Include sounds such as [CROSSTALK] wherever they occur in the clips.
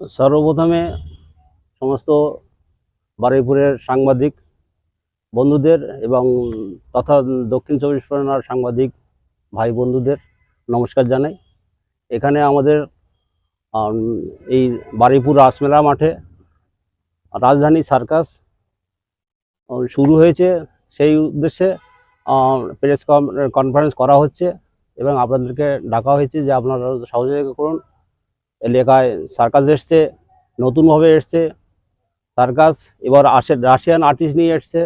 সর্বপ্রথমে সমস্ত বারুইপুরের সাংবাদিক বন্ধুদের এবং তথা দক্ষিণ চব্বিশ পরগনার সাংবাদিক ভাই বন্ধুদের নমস্কার জানাই। এখানে আমাদের এই বারুইপুর রাসমেলা মাঠে রাজধানী সার্কাস শুরু হয়েছে। সেই উদ্দেশ্যে প্রেস কনফারেন্স করা হচ্ছে এবং আপনাদেরকে ডাকা হয়েছে যে আপনারা সহযোগিতা করুন। এলাকায় সার্কাস এসছে, নতুনভাবে এসছে। সার্কাস, এবার আসে রাশিয়ান আর্টিস্ট নিয়ে এসছে।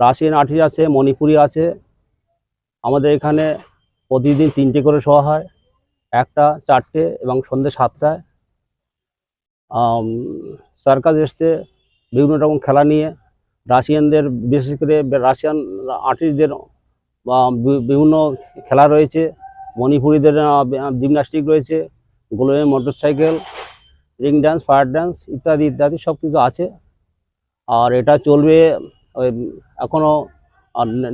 রাশিয়ান আর্টিস্ট আছে, মণিপুরি আছে। আমাদের এখানে প্রতিদিন তিনটে করে শোয়া হয়, একটা, চারটে এবং সন্ধ্যে সাতটায়। সার্কাস এসছে, বিভিন্ন রকম খেলা নিয়ে। রাশিয়ানদের, বিশেষ করে রাশিয়ান আর্টিস্টদের বিভিন্ন খেলা রয়েছে। মণিপুরীদের জিমনাস্টিক রয়েছে। গোলমে motorcycle ring dance fire dance ইত্যাদি ইত্যাদি সব কিছু আছে। আর এটা চলবে, ওই এখনও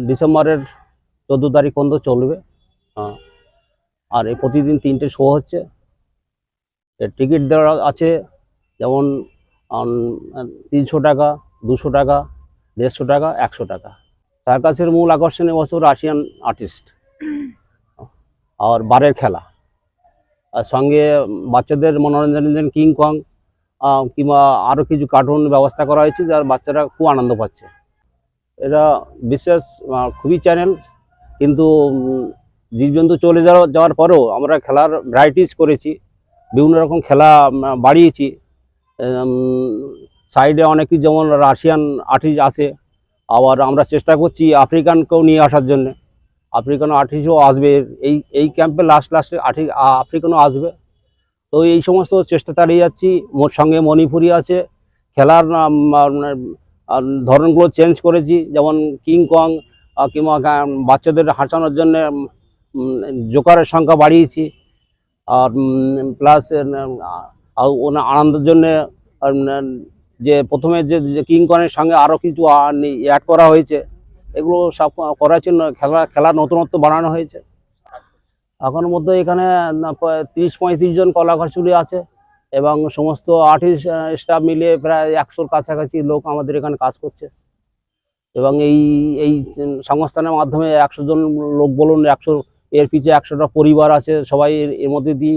ডিসেম্বরের চোদ্দ তারিখ পর্যন্ত চলবে। হ্যাঁ। আর এই প্রতিদিন তিনটে শো হচ্ছে। এর টিকিট দেওয়া আছে, যেমন তিনশো টাকা, দুশো টাকা, দেড়শো টাকা, একশো টাকা। সার্কাসের মূল আকর্ষণ এবছর রাশিয়ান আর্টিস্ট আর বারের খেলা। সঙ্গে বাচ্চাদের মনোরঞ্জনের কিং কং কিংবা আরও কিছু কার্টুন ব্যবস্থা করা হয়েছে যার বাচ্চারা খুব আনন্দ পাচ্ছে। এটা বিশেষ খুবই চ্যানেল কিন্তু জীবজন্তু চলে যাওয়া, যাওয়ার পরেও আমরা খেলার ভ্যারাইটিস করেছি, বিভিন্ন রকম খেলা বাড়িয়েছি। সাইডে অনেক যেমন রাশিয়ান আর্টিস্ট আছে আবার আমরা চেষ্টা করছি আফ্রিকানকেও নিয়ে আসার জন্যে। আফ্রিকান আর্টিস্টও আসবে এই এই ক্যাম্পে লাস্ট লাস্টে আর্টি আফ্রিকানও আসবে। তো এই সমস্ত চেষ্টা চালিয়ে যাচ্ছি মোর সঙ্গে মণিপুরি আছে খেলার নাম, ধরনগুলো চেঞ্জ করেছি যেমন কিং কং কিংবা বাচ্চাদের হাসানোর জন্য জোকারের সংখ্যা বাড়িয়েছি। আর প্লাস ওনার আনন্দের জন্যে যে প্রথমে যে কিং কনের সঙ্গে আরও কিছু অ্যাড করা হয়েছে এগুলো সব করার জন্য খেলা খেলার নতুনত্ব বানানো হয়েছে। এখন মধ্যে এখানে তিরিশ, পঁয়ত্রিশ জন কলাকুশলী আছে এবং সমস্ত আর্টিস্ট স্টাফ মিলিয়ে প্রায় একশোর কাছাকাছি লোক আমাদের এখানে কাজ করছে। এবং এই এই সংস্থানের মাধ্যমে একশো জন লোক বলুন, একশো, এর পিছে একশোটা পরিবার আছে, সবাই এর মধ্যে দিয়ে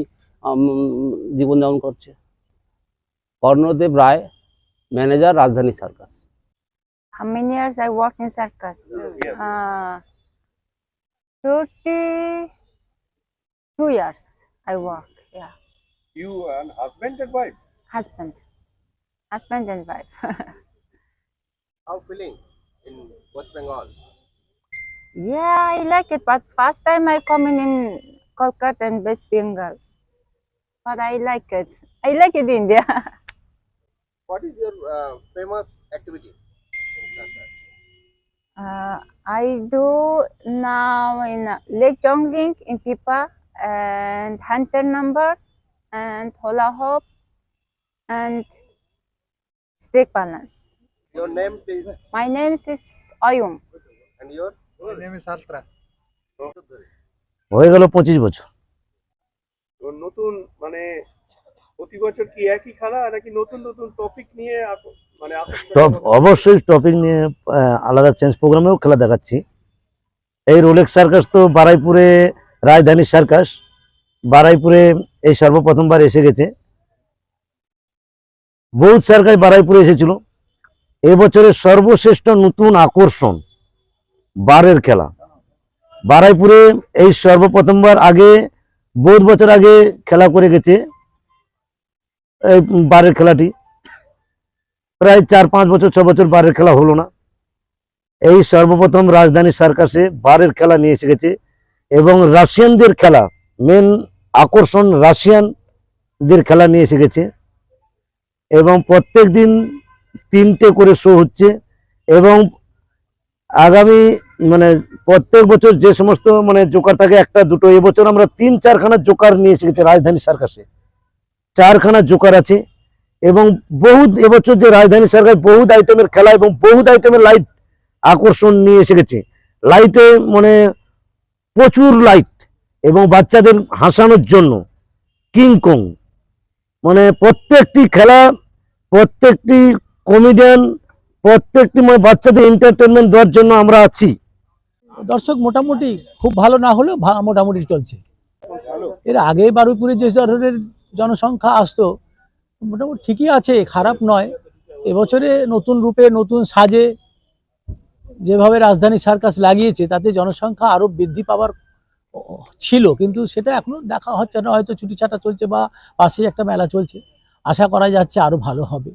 জীবনযাপন করছে। Karnadev Roy manager Rajdhani circus How many years I work in circus? Yes. Uh, 32 years I work, yeah. You and husband and wife. Husband. Husband and wife. [LAUGHS] How feeling in West Bengal? yeah, I like it, but first time I come in in Kolkata and West Bengal. But I like it. I like it in India. [LAUGHS] What is your uh, famous activities in circus? I do now in uh, leg jumping in pipa and hunter number and hula hoop and stick balance. Your name please My name is Oyum. and your হয়ে গেল পঁচিশ বছর তো নতুন মানে প্রতি বছর কি একই খেলা নাকি নতুন নতুন টপিক নিয়ে আক- মানে আকর্ষণ টপ অবশ্যই টপিক নিয়ে আলাদা চেঞ্জ প্রোগ্রামেও খেলা দেখাচ্ছি। এই রোলেক্স সার্কাস তো বারাইপুরে রাজধানী সার্কাস বারাইপুরে এই সর্বপ্রথমবার এসে গেছে। বহুত সার্কাস বারাইপুরে এসেছিল। এবছরের সর্বশ্রেষ্ঠ নতুন আকর্ষণ বারের খেলা। বারাইপুরে এই সর্বপ্রথমবার আগে বহুত বছর আগে খেলা করে গেছে এই বারের খেলাটি। প্রায় চার পাঁচ বছর, ছ বছর বারের খেলা হলো না। এই সর্বপ্রথম রাজধানী সার্কাসে বারের খেলা নিয়ে এসে গেছে এবং রাশিয়ানদের খেলা মেন আকর্ষণ রাশিয়ানদের খেলা নিয়ে এসে গেছে এবং প্রত্যেক দিন তিনটে করে শো হচ্ছে এবং আগামী মানে প্রত্যেক বছর যে সমস্ত মানে জোকার থাকে, একটা, দুটো এবছর আমরা তিন চারখানা জোকার নিয়ে এসে গেছি রাজধানী সার্কাসে। চারখানা জোকার আছে। এবং বহু এবছর যে রাজধানী সরকার বহুত আইটেমের খেলা এবং বহুত আইটেমের লাইট আকর্ষণ নিয়ে এসে গেছে। লাইটে মানে প্রচুর লাইট এবং বাচ্চাদের হাসানোর জন্য কিং কং মানে প্রত্যেকটি খেলা, প্রত্যেকটি কমেডিয়ান প্রত্যেকটি মানে বাচ্চাদের এন্টারটেনমেন্ট দেওয়ার জন্য আমরা আছি। দর্শক, মোটামুটি খুব ভালো না হলেও মোটামুটি চলছে। এর আগে বারুইপুরে যে ধরনের জনসংখ্যা আসতো মোটামুটি ঠিকই আছে, খারাপ নয়। এবছরে নতুন রূপে, নতুন সাজে যেভাবে রাজধানী সার্কাস লাগিয়েছে, তাতে জনসংখ্যা আরও বৃদ্ধি পাওয়ার ছিল। কিন্তু সেটা এখনও দেখা হচ্ছে না, হয়তো ছুটি ছাটা চলছে বা পাশেই একটা মেলা চলছে। আশা করা যাচ্ছে আরও ভালো হবে।